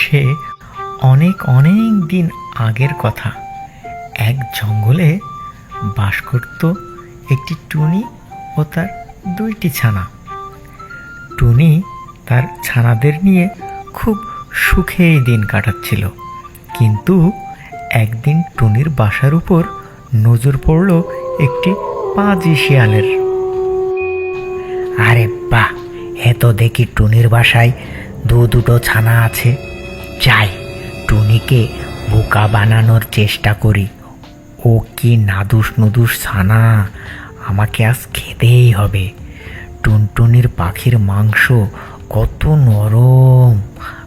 সে অনেক অনেক দিন আগের কথা। এক জঙ্গলে বাস করত একটি টুনি ও তার দুইটি ছানা। টুনি তার ছানাদের নিয়ে খুব সুখেই দিন কাটাচ্ছিল। কিন্তু একদিন টুনির বাসার উপর নজর পড়ল একটি পাজি শিয়ালের। আরে বাহ! এত দেখি টুনির বাসায় দু দুটো ছানা আছে। যাই টুনিকে বোকা বানানোর চেষ্টা করি। ও কি নাদুস নুদুস ছানা আমাকে আজ খেতেই হবে। টুনটুনির পাখির মাংস কত নরম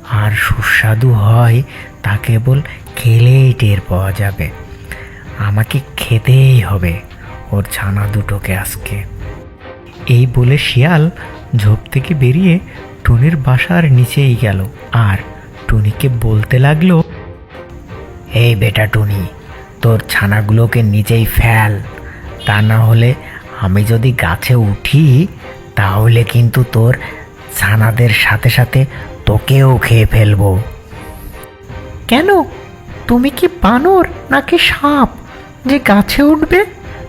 আর সুস্বাদু হয়, তা কেবল খেলেই টের পাওয়া যাবে। আমাকে খেতেই হবে ওর ছানা দুটোকে আজকে। এই বলে শিয়াল ঝোপ থেকে বেরিয়ে টুনির বাসার নিচেই গেল। আর টুনিকে বলতে লাগল, এই বেটা টুনি, তোর ছানাগুলোকে নিচেই ফেল। তা না হলে আমি যদি গাছে উঠি, তাহলে কিন্তু তোর ছানাদের সাথে সাথে তোকেও খেয়ে ফেলব। কেন? তুমি কি বানর নাকি সাপ? যে গাছে উঠবে,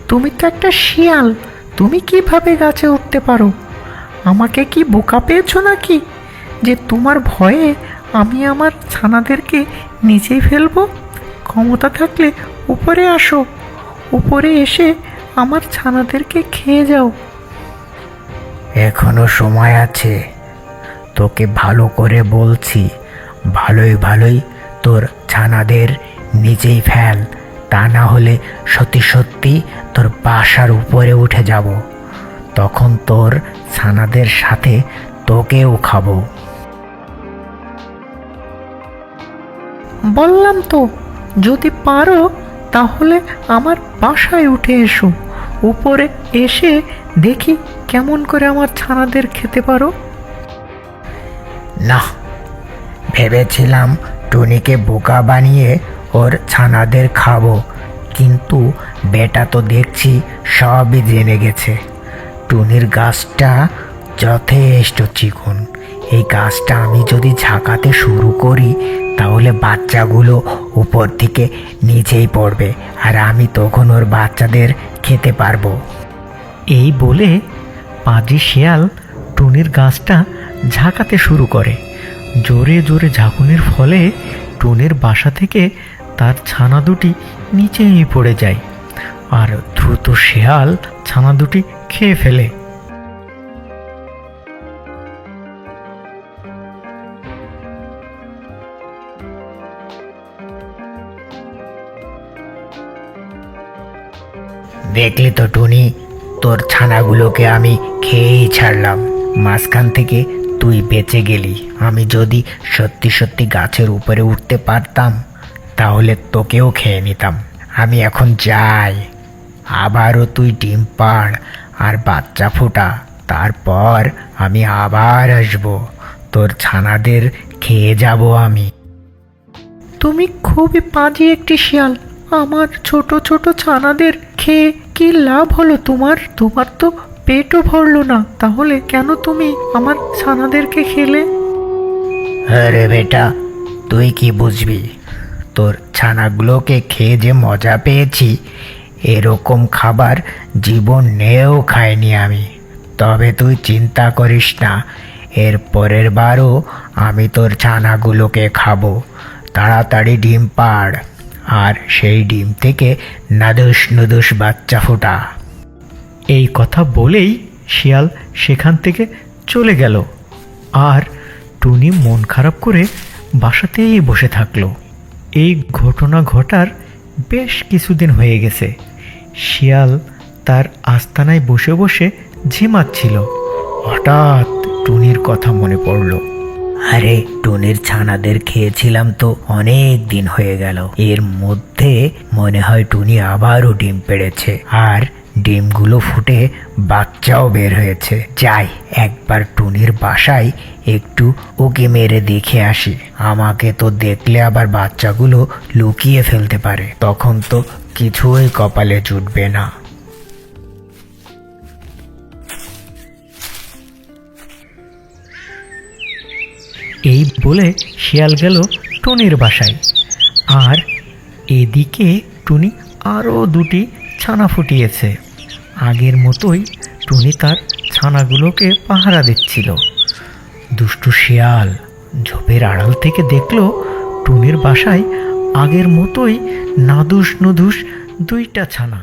তুমি তো একটা শিয়াল, তুমি কীভাবে গাছে উঠতে পারো? আমাকে কি বোকা পেয়েছ নাকি? যে তোমার ভয়ে আমি আমার ছানাদেরকে নিচেই ফেলব? ক্ষমতা থাকলে উপরে আসো। উপরে এসে আমার ছানাদেরকে খেয়ে যাও। এখনও সময় আছে। তোকে ভালো করে বলছি, ভালোই ভালোই তোর ছানাদের নিজেই ফেল। তা না হলে সত্যি সত্যি তোর বাসার উপরে উঠে যাব। তখন তোর ছানাদের সাথে তোকেও খাব। বললাম তো, যদি পারো তাহলে আমার বাসায় উঠে এসো। উপরে এসে দেখি কেমন করে আমার ছানাদের খেতে পারো। না, ভেবেছিলাম টুনিকে বোকা বানিয়ে ওর ছানাদের খাব, কিন্তু বেটা তো দেখছি সবই জেনে গেছে। টুনির গাছটা যথেষ্ট চিকন। এই গাছটা আমি যদি ঝাঁকাতে শুরু করি, তাহলে বাচ্চাগুলো উপর থেকে নিচেই পড়বে, আর আমি তখন ওর বাচ্চাদের খেতে পারব। এই বলে পাজি শিয়াল টুনির গাছটা ঝাঁকাতে শুরু করে। জোরে জোরে ঝাঁকুনির ফলে টুনির বাসা থেকে তার ছানা দুটি নিচেই পড়ে যায়, আর দ্রুত শিয়াল ছানা দুটি খেয়ে ফেলে। দেখলি তো টুনি, তোর ছানাগুলোকে আমি খেয়েই ছাড়লাম। মাঝখান থেকে তুই বেঁচে গেলি। আমি যদি সত্যি সত্যি গাছের উপরে উঠতে পারতাম, তাহলে তোকেও খেয়ে নিতাম। আমি এখন যাই। আবারও তুই ডিম পাড় আর বাচ্চা ফোটা। তারপর আমি আবার আসব। তোর ছানাদের খেয়ে যাব আমি। তুমি খুবই পাজি একটি শিয়াল। আমার ছোট ছোট ছানাদের খেয়ে কি লাভ হলো তোমার? তোমার তো পেটও ভরলো না। তাহলে কেন তুমি আমার ছানাদেরকে খেলে? আরে বেটা, তুই কি বুঝবি? তোর ছানাগুলোকে খেয়ে যে মজা পেয়েছি, এরকম খাবার জীবন নেও খাইনি আমি। তবে তুই চিন্তা করিস না, এর পরের বারও আমি তোর ছানাগুলোকে খাব। তাড়াতাড়ি ডিম পাড়। আর সেই ডিম থেকে নাদুস নুদুস বাচ্চা ফোটা। এই কথা বলেই শিয়াল সেখান থেকে চলে গেল। আর টুনি মন খারাপ করে বাসাতেই বসে থাকল। এই ঘটনা ঘটার বেশ কিছুদিন হয়ে গেছে। শিয়াল তার আস্তানায় বসে বসে ঝিমাচ্ছিল। হঠাৎ টুনির কথা মনে পড়ল। আরে, টুনির ছানাদের খেয়েছিলাম তো অনেক দিন হয়ে গেল। এর মধ্যে মনে হয় টুনি আবারও ডিম পেড়েছে। আর ডিমগুলো ফুটে বাচ্চাও বের হয়েছে। যাই, একবার টুনির বাসায় একটু ওকে মেরে দেখে আসি। আমাকে তো দেখলে আবার বাচ্চাগুলো লুকিয়ে ফেলতে পারে। তখন তো কিছুই কপালে জুটবে না। এই বলে শিয়াল গেল টুনির বাসায়। আর এদিকে টুনি আরও দুটি ছানা ফুটিয়েছে। আগের মতোই টুনি তার ছানাগুলোকে পাহারা দিচ্ছিল। দুষ্টু শিয়াল ঝোপের আড়াল থেকে দেখল টুনির বাসায় আগের মতোই নাদুস নুদুস দুইটা ছানা।